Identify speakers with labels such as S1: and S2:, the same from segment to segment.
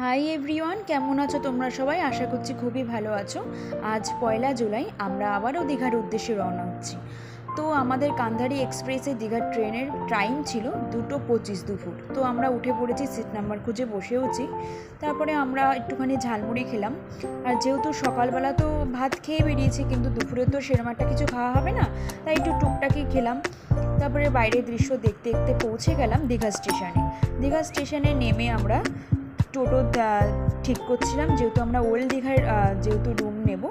S1: Hi everyone কেমন আছো তোমরা সবাই? আশা করছি খুবই ভালো আছো। আজ পয়লা জুলাই, আমরা আবারও দীঘার উদ্দেশ্যে রওনা হচ্ছি। তো আমাদের কান্ধারি এক্সপ্রেসে দীঘার ট্রেনের টাইম ছিল দুটো পঁচিশ দুপুর। তো আমরা উঠে পড়েছি, সিট নাম্বার খুঁজে বসেওছি। তারপরে আমরা একটুখানি ঝালমুড়ি খেলাম। আর যেহেতু সকালবেলা তো ভাত খেয়ে বেরিয়েছি, কিন্তু দুপুরে তো সেরম একটা কিছু খাওয়া হবে না, তাই একটু টুকটাকি খেলাম। তারপরে বাইরের দৃশ্য দেখতে দেখতে পৌঁছে গেলাম দীঘা স্টেশনে। দীঘা স্টেশনে নেমে আমরা টোটো ঠিক করছিলাম। যেহেতু আমরা ওল্ড দীঘার যেহেতু রুম নেব,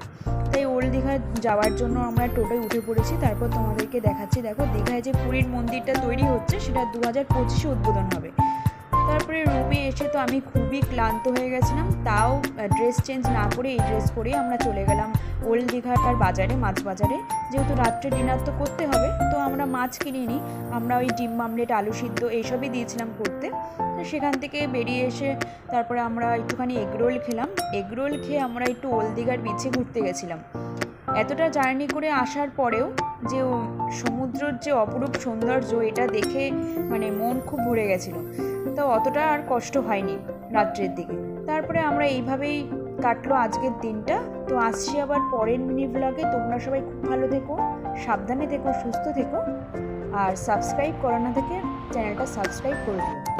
S1: তাই ওল্ড দীঘা যাওয়ার জন্য আমরা টোটোয় উঠে পড়েছি। তারপর তোমাদেরকে দেখাচ্ছি, দেখো দীঘায় যে পুরীর মন্দিরটা তৈরি হচ্ছে, সেটা দু হাজার পঁচিশে উদ্বোধন হবে। এসে তো আমি খুবই ক্লান্ত হয়ে গেছিলাম। তাও ড্রেস চেঞ্জ না করে এই ড্রেস পরেই আমরা চলে গেলাম ওল্ড দীঘাটার বাজারে, মাছ বাজারে। যেহেতু রাত্রে ডিনার তো করতে হবে, তো আমরা মাছ কিনিনি আমরা ওই ডিম মামলেট আলু সিদ্ধ এইসবই দিয়েছিলাম করতে। তো সেখান থেকে বেরিয়ে এসে তারপরে আমরা একটুখানি এগরোল খেলাম। এগরোল খেয়ে আমরা একটু ওল্ড দীঘার বিচে ঘুরতে গেছিলাম। এতটা জার্নি করে আসার পরেও যে সমুদ্রের যে অপরূপ সৌন্দর্য, এটা দেখে মানে মন খুব ভরে গেছিল। তো অতটা আর কষ্ট হয়নি রাত্রের দিকে। তারপরে আমরা এইভাবেই কাটলো আজকের দিনটা। তো আসছি আবার পরের মিনি ব্লগে তোমরা সবাই খুব ভালো থেকো, সাবধানে থেকো, সুস্থ থেকো। আর সাবস্ক্রাইব করা না থেকে চ্যানেলটা সাবস্ক্রাইব করে দিও।